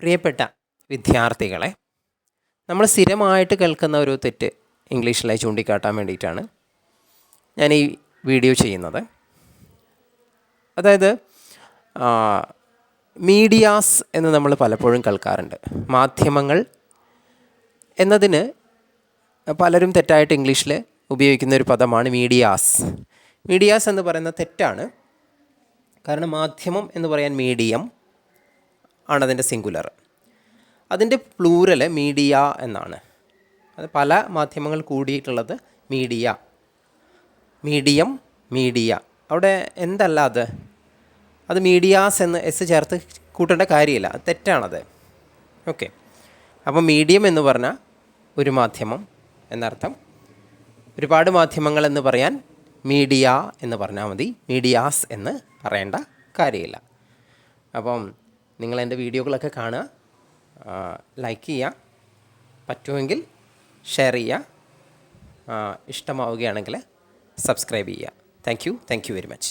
പ്രിയപ്പെട്ട വിദ്യാർത്ഥികളെ നമ്മൾ സ്ഥിരമായിട്ട് കേൾക്കുന്ന ഒരു തെറ്റ് ഇംഗ്ലീഷിലായി ചൂണ്ടിക്കാട്ടാൻ വേണ്ടിയിട്ടാണ് ഞാൻ ഈ വീഡിയോ ചെയ്യുന്നത്. അതായത് മീഡിയാസ് എന്ന് നമ്മൾ പലപ്പോഴും കേൾക്കാറുണ്ട്. മാധ്യമങ്ങൾ എന്നതിന് പലരും തെറ്റായിട്ട് ഇംഗ്ലീഷിൽ ഉപയോഗിക്കുന്ന ഒരു പദമാണ് മീഡിയാസ്. മീഡിയാസ് എന്ന് പറയുന്ന തെറ്റാണ്. കാരണം മാധ്യമം എന്ന് പറയാൻ മീഡിയം ആണ് അതിന്റെ സിംഗുലർ അതിന്റെ പ്ലൂരൽ മീഡിയ എന്നാണ്. അത് പല മാധ്യമങ്ങൾ കൂടിയിട്ടുള്ളത് മീഡിയ മീഡിയം മീഡിയ അവിടെ എന്തല്ല അത്? അത് മീഡിയാസ് എന്ന് എസ് ചേർത്ത് കൂട്ടേണ്ട കാര്യമില്ല. അത് തെറ്റാണത്. ഓക്കെ അപ്പോൾ മീഡിയം എന്ന് പറഞ്ഞാൽ ഒരു മാധ്യമം എന്നർത്ഥം. ഒരുപാട് മാധ്യമങ്ങൾ എന്ന് പറയാൻ മീഡിയ എന്ന് പറഞ്ഞാൽ മതി. മീഡിയാസ് എന്ന് പറയേണ്ട കാര്യമില്ല. അപ്പം നിങ്ങൾ എന്റെ വീഡിയോകളൊക്കെ കാണുക ലൈക്ക് ചെയ്യുക പറ്റുമെങ്കിൽ ഷെയർ ചെയ്യുക ഇഷ്ടമാവുകയാണെങ്കിൽ സബ്സ്ക്രൈബ് ചെയ്യുക. Thank you thank you very much